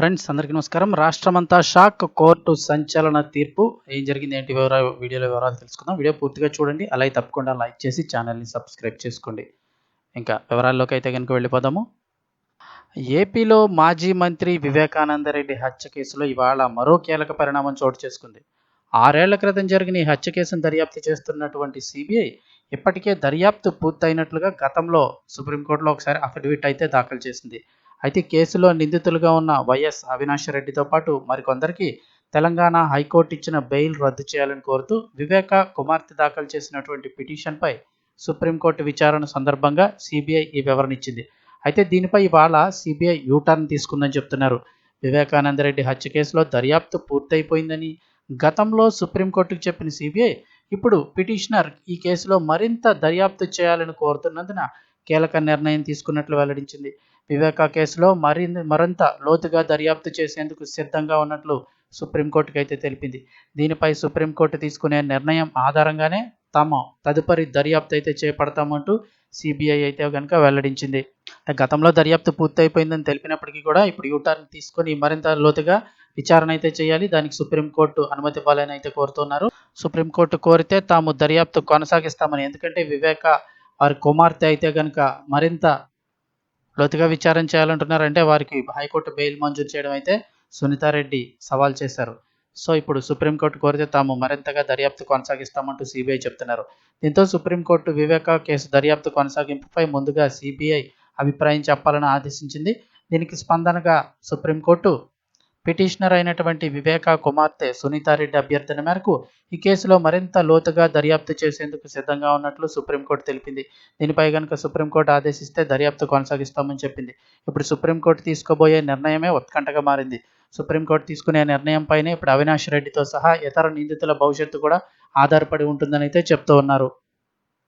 Friends అందరికీ నమస్కారం. రాష్ట్రమంతా షాక్ కోర్టు సంచలన తీర్పు. ఏం జరిగింది ఏంటి వివరాలు వీడియోలో వివరాలు తెలుసుకుందాం. వీడియో పూర్తిగా చూడండి. అలాగే తప్పకుండా లైక్ చేసి ఛానల్ని సబ్స్క్రైబ్ చేసుకోండి. ఇంకా వివరాల్లోకి అయితే కనుక వెళ్ళిపోదాము. ఏపీలో మాజీ మంత్రి వివేకానందరెడ్డి హత్య కేసులో ఇవాళ మరో కీలక పరిణామం చోటు చేసుకుంది. ఆరేళ్ళ క్రితం జరిగిన ఈ హత్య కేసును దర్యాప్తు చేస్తున్నటువంటి సిబిఐ ఇప్పటికే దర్యాప్తు పూర్తయినట్లుగా గతంలో సుప్రీంకోర్టులో ఒకసారి అఫిడవిట్ అయితే దాఖలు చేసింది. అయితే కేసులో నిందితులుగా ఉన్న వైఎస్ అవినాష్ రెడ్డితో పాటు మరికొందరికి తెలంగాణ హైకోర్టు ఇచ్చిన బెయిల్ రద్దు చేయాలని కోరుతూ వివేక కుమార్తె దాఖలు చేసినటువంటి పిటిషన్పై సుప్రీంకోర్టు విచారణ సందర్భంగా సిబిఐ ఈ వివరణ ఇచ్చింది. అయితే దీనిపై ఇవాళ సిబిఐ యూటర్న్ తీసుకుందని చెప్తున్నారు. వివేకానందరెడ్డి హత్య కేసులో దర్యాప్తు పూర్తయిపోయిందని గతంలో సుప్రీంకోర్టుకు చెప్పిన సిబిఐ ఇప్పుడు పిటిషనర్ ఈ కేసులో మరింత దర్యాప్తు చేయాలని కోరుతున్నందున కీలక నిర్ణయం తీసుకున్నట్లు వెల్లడించింది. వివేకా కేసులో మరి మరింత లోతుగా దర్యాప్తు చేసేందుకు సిద్ధంగా ఉన్నట్లు సుప్రీంకోర్టుకు అయితే తెలిపింది. దీనిపై సుప్రీంకోర్టు తీసుకునే నిర్ణయం ఆధారంగానే తాము తదుపరి దర్యాప్తు అయితే చేపడతామంటూ సిబిఐ అయితే కనుక వెల్లడించింది. గతంలో దర్యాప్తు పూర్తయిపోయిందని తెలిపినప్పటికీ కూడా ఇప్పుడు యూటర్న్ తీసుకొని మరింత లోతుగా విచారణ అయితే చేయాలి. దానికి సుప్రీంకోర్టు అనుమతి ఇవ్వాలని అయితే కోరుతున్నారు. సుప్రీంకోర్టు కోరితే తాము దర్యాప్తు కొనసాగిస్తామని ఎందుకంటే వివేక వారి కుమార్తె అయితే కనుక మరింత లోతుగా విచారణ చేయాలంటున్నారు అంటే వారికి హైకోర్టు బెయిల్ మంజూరు చేయడం అయితే సునీతారెడ్డి సవాల్ చేశారు. సో ఇప్పుడు సుప్రీంకోర్టు కోరితే తాము మరింతగా దర్యాప్తు కొనసాగిస్తామంటూ సిబిఐ చెప్తున్నారు. దీంతో సుప్రీంకోర్టు వివేక కేసు దర్యాప్తు కొనసాగింపుపై ముందుగా సిబిఐ అభిప్రాయం చెప్పాలని ఆదేశించింది. దీనికి స్పందనగా సుప్రీంకోర్టు పిటిషనర్ అయినటువంటి వివేక కుమార్తె సునీతారెడ్డి అభ్యర్థన మేరకు ఈ కేసులో మరింత లోతుగా దర్యాప్తు చేసేందుకు సిద్ధంగా ఉన్నట్లు సుప్రీంకోర్టు తెలిపింది. దీనిపై కనుక సుప్రీంకోర్టు ఆదేశిస్తే దర్యాప్తు కొనసాగిస్తామని చెప్పింది. ఇప్పుడు సుప్రీంకోర్టు తీసుకోబోయే నిర్ణయమే ఉత్కంఠగా మారింది. సుప్రీంకోర్టు తీసుకునే నిర్ణయంపైనే ఇప్పుడు అవినాష్ రెడ్డితో సహా ఇతర నిందితుల భవిష్యత్తు కూడా ఆధారపడి ఉంటుందని అయితే చెప్తూ ఉన్నారు.